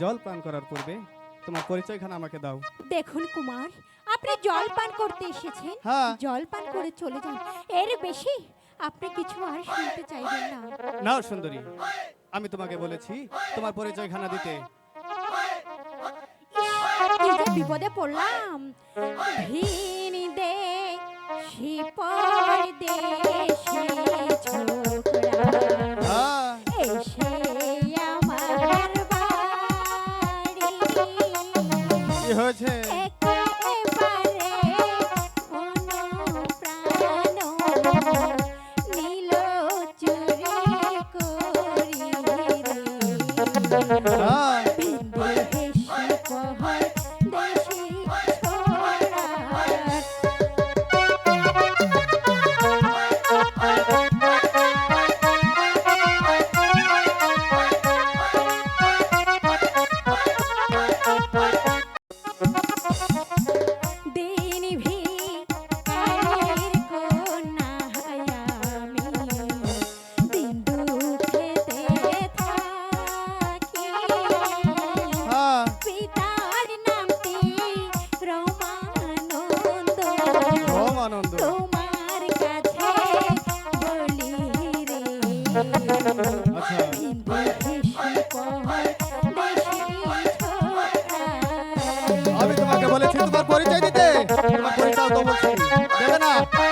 জল পান করার পূর্বে তোমার পরিচয়খানা আমাকে দাও। দেখুন কুমার আপনি জল পান করতে এসেছেন। হ্যাঁ। জল পান করে চলে যান। এর বেশি আপনি কিছু আর শুনতে চাইবেন না। না সুন্দরী আমি তোমাকে বলেছি তোমার পরিচয়খানা দিতে। বিপদে পড়লাম। ভিনি দে শিপর দে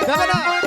Joga na...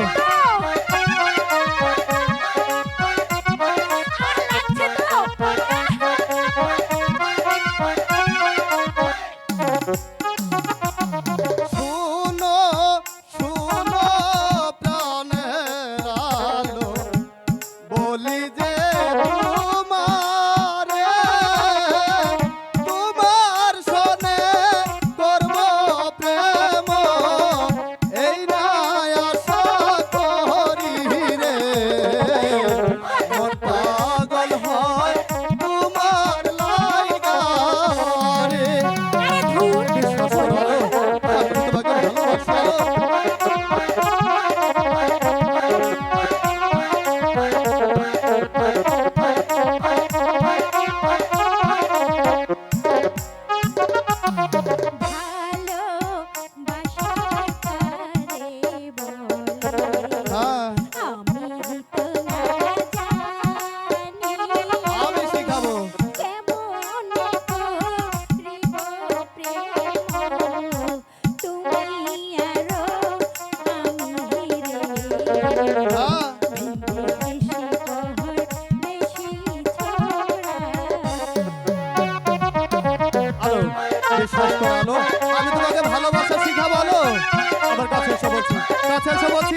Go! স্বাস্থ্য আনো আমি তোমাকে ভালোবাসা শিখা বলো? আমার কাছে এসে বলছি কাছে এসে বলছি।